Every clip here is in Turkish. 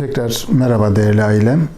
Tekrar merhaba değerli ailem.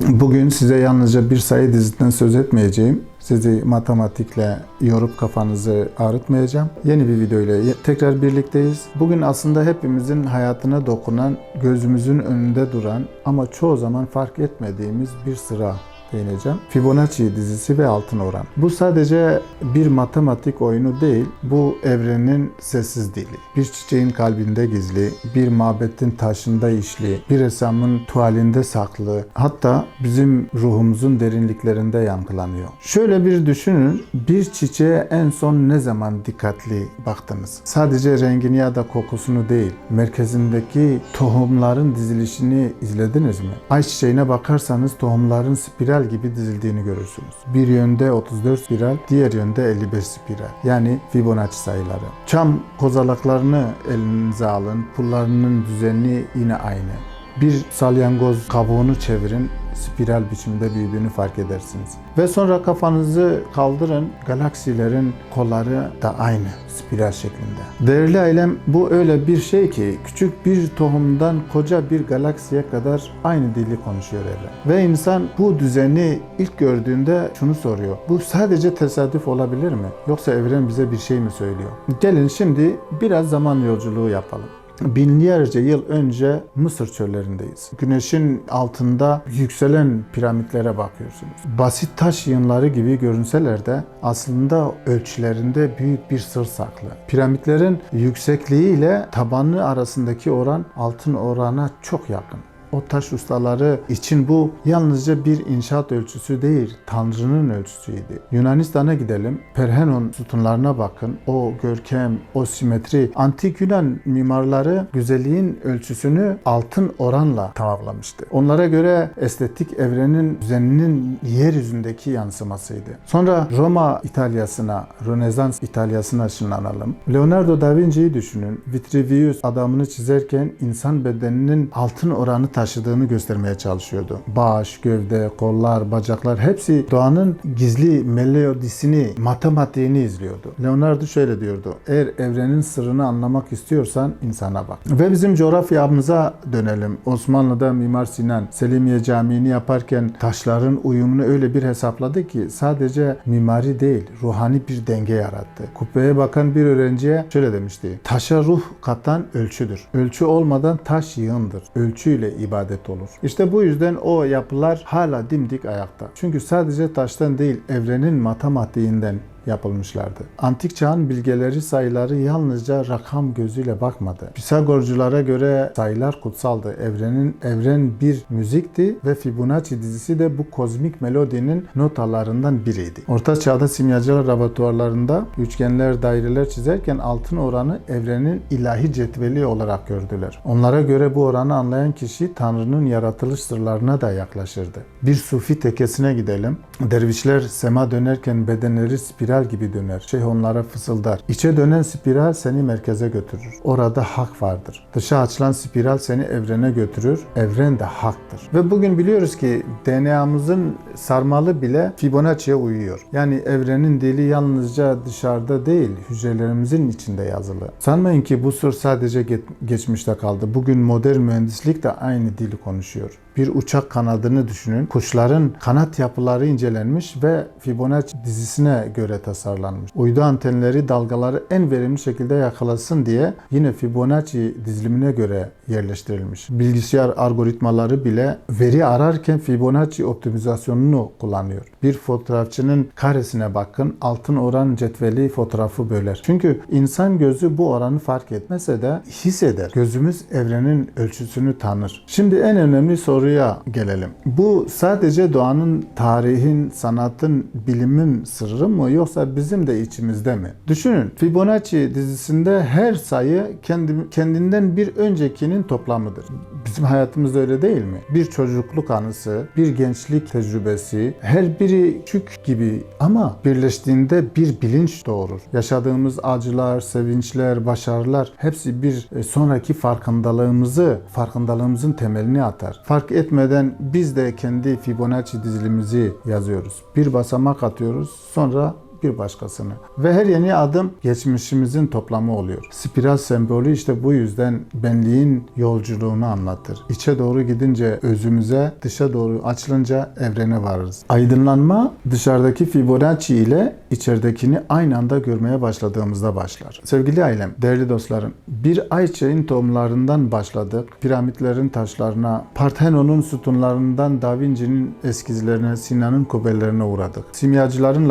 Bugün size yalnızca bir sayı dizisinden söz etmeyeceğim. Sizi matematikle yorup kafanızı ağrıtmayacağım. Yeni bir video ile tekrar birlikteyiz. Bugün aslında hepimizin hayatına dokunan, gözümüzün önünde duran ama çoğu zaman fark etmediğimiz bir sıra değineceğim. Fibonacci dizisi ve altın oran. Bu sadece bir matematik oyunu değil, bu evrenin sessiz dili. Bir çiçeğin kalbinde gizli, bir mabetin taşında işli, bir ressamın tuvalinde saklı, hatta bizim ruhumuzun derinliklerinde yankılanıyor. Şöyle bir düşünün, bir çiçeğe en son ne zaman dikkatli baktınız? Sadece rengini ya da kokusunu değil, merkezindeki tohumların dizilişini izlediniz mi? Ay çiçeğine bakarsanız tohumların spiral gibi dizildiğini görürsünüz. Bir yönde 34 spiral, diğer yönde 55 spiral. Yani Fibonacci sayıları. Çam kozalaklarını elinize alın, pullarının düzeni yine aynı. Bir salyangoz kabuğunu çevirin, spiral biçimde büyüdüğünü fark edersiniz. Ve sonra kafanızı kaldırın, galaksilerin kolları da aynı spiral şeklinde. Değerli ailem bu öyle bir şey ki küçük bir tohumdan koca bir galaksiye kadar aynı dili konuşuyor evren. Ve insan bu düzeni ilk gördüğünde şunu soruyor. Bu sadece tesadüf olabilir mi? Yoksa evren bize bir şey mi söylüyor? Gelin şimdi biraz zaman yolculuğu yapalım. Binlerce yıl önce Mısır çöllerindeyiz. Güneşin altında yükselen piramitlere bakıyorsunuz. Basit taş yığınları gibi görünseler de aslında ölçülerinde büyük bir sır saklı. Piramitlerin yüksekliği ile tabanı arasındaki oran altın orana çok yakın. O taş ustaları için bu yalnızca bir inşaat ölçüsü değil, Tanrı'nın ölçüsüydü. Yunanistan'a gidelim, Perhenon sütunlarına bakın. O görkem, o simetri. Antik Yunan mimarları güzelliğin ölçüsünü altın oranla tamamlamıştı. Onlara göre estetik evrenin düzeninin yeryüzündeki yansımasıydı. Sonra Roma İtalyasına, Rönesans İtalyasına ışınlanalım. Leonardo da Vinci'yi düşünün. Vitruvius adamını çizerken insan bedeninin altın oranı taşıdığını göstermeye çalışıyordu. Baş, gövde, kollar, bacaklar hepsi doğanın gizli melodisini, matematiğini izliyordu. Leonardo şöyle diyordu. Eğer evrenin sırrını anlamak istiyorsan insana bak. Ve bizim coğrafyamıza dönelim. Osmanlı'da Mimar Sinan Selimiye Camii'ni yaparken taşların uyumunu öyle bir hesapladı ki sadece mimari değil, ruhani bir denge yarattı. Kubbeye bakan bir öğrenciye şöyle demişti. Taşa ruh katan ölçüdür. Ölçü olmadan taş yığındır. Ölçüyle ibadet olur. İşte bu yüzden o yapılar hala dimdik ayakta. Çünkü sadece taştan değil, evrenin matematiğinden yapılmışlardı. Antik çağın bilgeleri sayıları yalnızca rakam gözüyle bakmadı. Pisagorculara göre sayılar kutsaldı. Evrenin evren bir müzikti ve Fibonacci dizisi de bu kozmik melodinin notalarından biriydi. Orta çağda simyacılar laboratuvarlarında üçgenler, daireler çizerken altın oranı evrenin ilahi cetveli olarak gördüler. Onlara göre bu oranı anlayan kişi Tanrı'nın yaratılış sırlarına da yaklaşırdı. Bir sufi tekesine gidelim. Dervişler sema dönerken bedenleri spiral gibi döner. Şeyh onlara fısıldar. İçe dönen spiral seni merkeze götürür. Orada hak vardır. Dışa açılan spiral seni evrene götürür. Evren de haktır. Ve bugün biliyoruz ki DNA'mızın sarmalı bile Fibonacci'ye uyuyor. Yani evrenin dili yalnızca dışarıda değil, hücrelerimizin içinde yazılı. Sanmayın ki bu sır sadece ge- geçmişte kaldı. Bugün modern mühendislik de aynı dili konuşuyor. Bir uçak kanadını düşünün. Kuşların kanat yapıları incelenmiş ve Fibonacci dizisine göre tasarlanmış. Uydu antenleri dalgaları en verimli şekilde yakalasın diye yine Fibonacci dizilimine göre yerleştirilmiş. Bilgisayar algoritmaları bile veri ararken Fibonacci optimizasyonunu kullanıyor. Bir fotoğrafçının karesine bakın altın oran cetveli fotoğrafı böler. Çünkü insan gözü bu oranı fark etmese de hisseder. Gözümüz evrenin ölçüsünü tanır. Şimdi en önemli soruya gelelim. Bu sadece doğanın, tarihin, sanatın, bilimin sırrı mı yoksa bizim de içimizde mi? Düşünün Fibonacci dizisinde her sayı kendi, kendinden bir öncekinin toplamıdır. Bizim hayatımızda öyle değil mi? Bir çocukluk anısı, bir gençlik tecrübesi, her biri küçük gibi ama birleştiğinde bir bilinç doğurur. Yaşadığımız acılar, sevinçler, başarılar hepsi bir e, sonraki farkındalığımızı, farkındalığımızın temelini atar. Fark etmeden biz de kendi Fibonacci dizilimizi yazıyoruz. Bir basamak atıyoruz, sonra bir başkasını. Ve her yeni adım geçmişimizin toplamı oluyor. Spiral sembolü işte bu yüzden benliğin yolculuğunu anlatır. İçe doğru gidince özümüze, dışa doğru açılınca evrene varırız. Aydınlanma dışarıdaki Fibonacci ile içeridekini aynı anda görmeye başladığımızda başlar. Sevgili ailem, değerli dostlarım, bir ayçiçeğin tohumlarından başladık. Piramitlerin taşlarına, Parthenon'un sütunlarından Da Vinci'nin eskizlerine, Sinan'ın kubbelerine uğradık. Simyacıların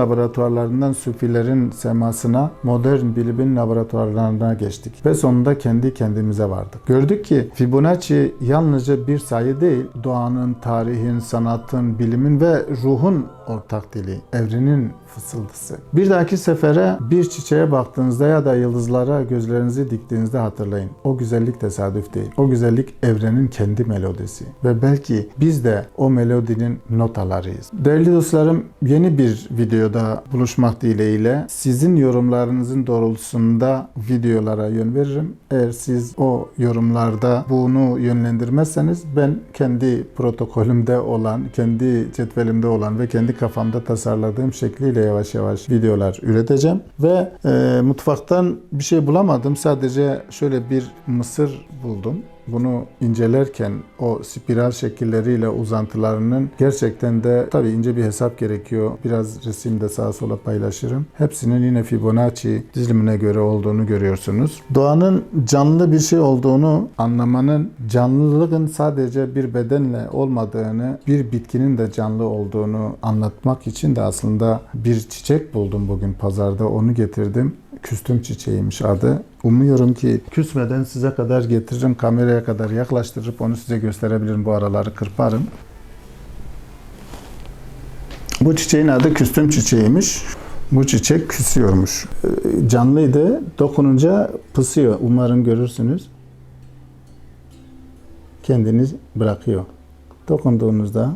laboratuvarlarından Sufilerin semasına, modern bilimin laboratuvarlarına geçtik. Ve sonunda kendi kendimize vardık. Gördük ki Fibonacci yalnızca bir sayı değil, doğanın, tarihin, sanatın, bilimin ve ruhun ortak dili, evrenin fısıldısı. Bir dahaki sefere bir çiçeğe baktığınızda ya da yıldızlara gözlerinizi diktiğinizde hatırlayın. O güzellik tesadüf değil. O güzellik evrenin kendi melodisi. Ve belki biz de o melodinin notalarıyız. Değerli dostlarım, yeni bir videoda buluşmak dileğiyle sizin yorumlarınızın doğrultusunda videolara yön veririm. Eğer siz o yorumlarda bunu yönlendirmezseniz ben kendi protokolümde olan, kendi cetvelimde olan ve kendi kafamda tasarladığım şekliyle yavaş yavaş videolar üreteceğim. Ve e, mutfaktan bir şey bulamadım. Sadece şöyle bir mısır buldum. Bunu incelerken o spiral şekilleriyle uzantılarının gerçekten de tabii ince bir hesap gerekiyor. Biraz resimde sağa sola paylaşırım. Hepsinin yine Fibonacci dizilimine göre olduğunu görüyorsunuz. Doğanın canlı bir şey olduğunu anlamanın canlılığın sadece bir bedenle olmadığını, bir bitkinin de canlı olduğunu anlatmak için de aslında bir çiçek buldum bugün pazarda. Onu getirdim. Küstüm çiçeğiymiş adı. Umuyorum ki küsmeden size kadar getiririm, kameraya kadar yaklaştırıp onu size gösterebilirim. Bu araları kırparım. Bu çiçeğin adı küstüm çiçeğiymiş. Bu çiçek küsüyormuş. Ee, Canlıydı. Dokununca pısıyor. Umarım görürsünüz. Kendini bırakıyor. Dokunduğunuzda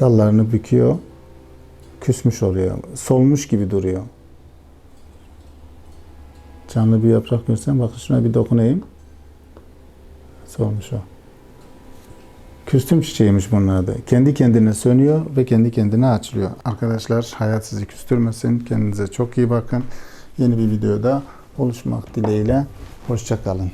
dallarını büküyor. Küsmüş oluyor. Solmuş gibi duruyor. Canlı bir yaprak görsem bak şuna bir dokunayım. Solmuş o. Küstüm çiçeğiymiş bunun adı. Kendi kendine sönüyor ve kendi kendine açılıyor. Arkadaşlar hayat sizi küstürmesin. Kendinize çok iyi bakın. Yeni bir videoda buluşmak dileğiyle. Hoşçakalın.